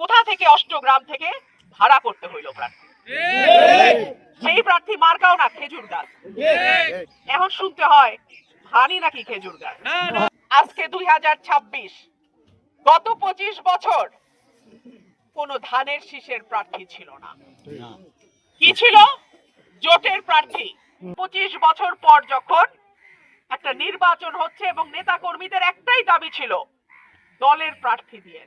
কোথা থেকে অষ্টগ্রাম থেকে ভাড়া করতে হইল প্রার্থী? সেই প্রার্থী মার্কাও না খেজুর গাছ। এখন শুনতে হয় ধানই নাকি খেজুর গাছ। আজকে দুই হাজার ছাব্বিশ, গত পঁচিশ বছর কোন ধানের শীষের প্রার্থী ছিল না। কি ছিল? জোটের প্রার্থী। পঁচিশ বছর পর যখন একটা নির্বাচন হচ্ছে এবং নেতা কর্মীদের একটাই দাবি ছিল, দলের প্রার্থী দিয়ে।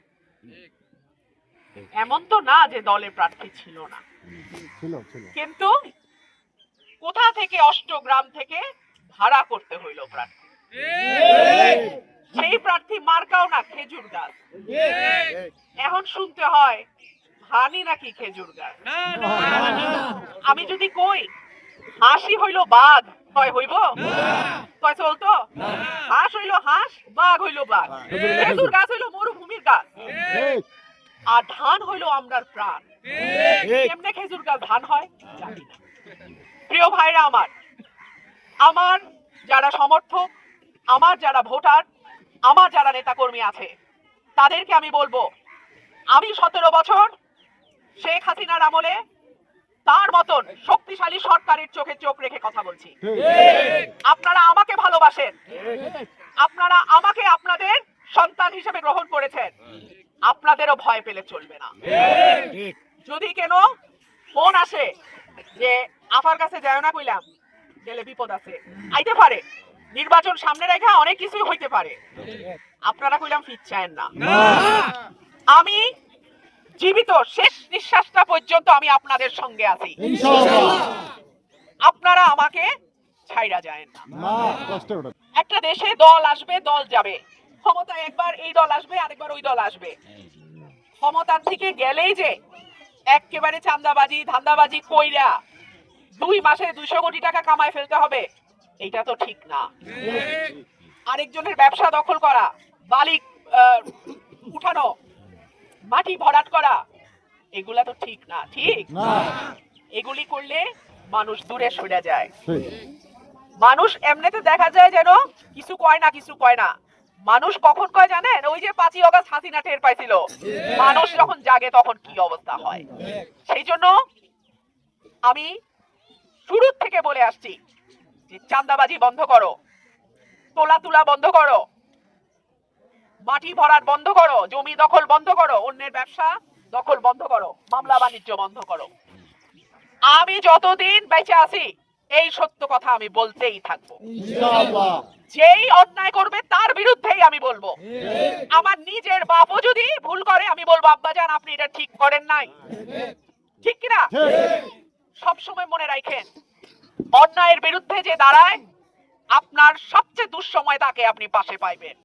এমন তো না যে দলে প্রার্থী ছিল না। ছিল ছিল। কিন্তু কোথা থেকে অষ্টগ্রাম থেকে ভাড়া করতে হইল প্রার্থী? সেই প্রার্থী মার্কাও না খেজুর গাছ। এখন শুনতে হয় ধানই নাকি খেজুর গাছ। আমি যদি কই হাসি হইল বাঘ কয় হইব? কয় চলতো? হাঁস হইল হাঁস বাঘ হইল বাঘ। খেজুর গাছ হইল মরুভূমির গাছ। ঠিক আর ধান হইল আমরার প্রাণ। কেমনে খেজুর গাছ ধান হয়? জানি না। প্রিয় ভাইরা আমার আমার যারা সমর্থক আমার যারা ভোটার আমার যারা নেতাকর্মী আছে তাদেরকে আমি বলব আমি সতেরো বছর শেখ হাসিনার আমলে তার মতন শক্তিশালী সরকারের চোখে চোখ রেখে কথা বলছি। আপনারা আমাকে ভালোবাসেন। আপনারা আমাকে আপনাদের সন্তান হিসেবে গ্রহণ করেছেন। আপনাদেরও ভয় পেলে চলবে না। যদি কেন ফোন আসে যে আফার কাছে যায় না কইলাম গেলে বিপদ আছে। আইতে পারে। নির্বাচন সামনে রেখে অনেক কিছুই হইতে পারে। আপনারা কইলাম ফিরছেন না। আমি জীবিত শেষ নিঃশ্বাসটা পর্যন্ত আমি আপনাদের সঙ্গে আছি। আপনারা আমাকে ছাইরা যায় না। একটা দেশে দল আসবে দল যাবে। ক্ষমতায় একবার এই দল আসবে আরেকবার ওই দল আসবে। ক্ষমতার থেকে গেলেই যে একেবারে চান্দাবাজি ধান্দাবাজি কইরা দুই মাসে দুইশো কোটি টাকা কামায় ফেলতে হবে এটা তো ঠিক না। আরেকজনের ব্যবসা দখল করা বালিক উঠানো মাটি ভরাট করা এগুলা তো ঠিক না ঠিক? এগুলি করলে মানুষ দূরে সরে যায়। মানুষ এমনিতে দেখা যায় যেন কিছু কয় না কিছু কয় না। মানুষ কখন কয় জানেন? ওই যে পাঁচই অগস্ট হাসিনা টের পাইছিল। মানুষ যখন জাগে তখন কি অবস্থা হয়? সেই জন্য আমি শুরু থেকে বলে আসছি যে চান্দাবাজি বন্ধ করো তোলা তুলা বন্ধ করো, মাটি ভরাট বন্ধ করো, জমি দখল বন্ধ করো, অন্যের ব্যবসা দখল বন্ধ করো, মামলা বাণিজ্য বন্ধ করো। আমি যতদিন বেঁচে আছি, এই সত্য কথা আমি বলতেই থাকব। যেই অন্যায় করবে তার বিরুদ্ধেই আমি বলব। আমার নিজের বাপও যদি ভুল করে আমি বলব আব্বা যান আপনি এটা ঠিক করেন নাই। ঠিক কিনা? সবসময় সব সময় মনে রাখেন অন্যায়ের বিরুদ্ধে যে দাঁড়ায় আপনার সবচেয়ে দুঃসময় তাকে আপনি পাশে পাইবেন।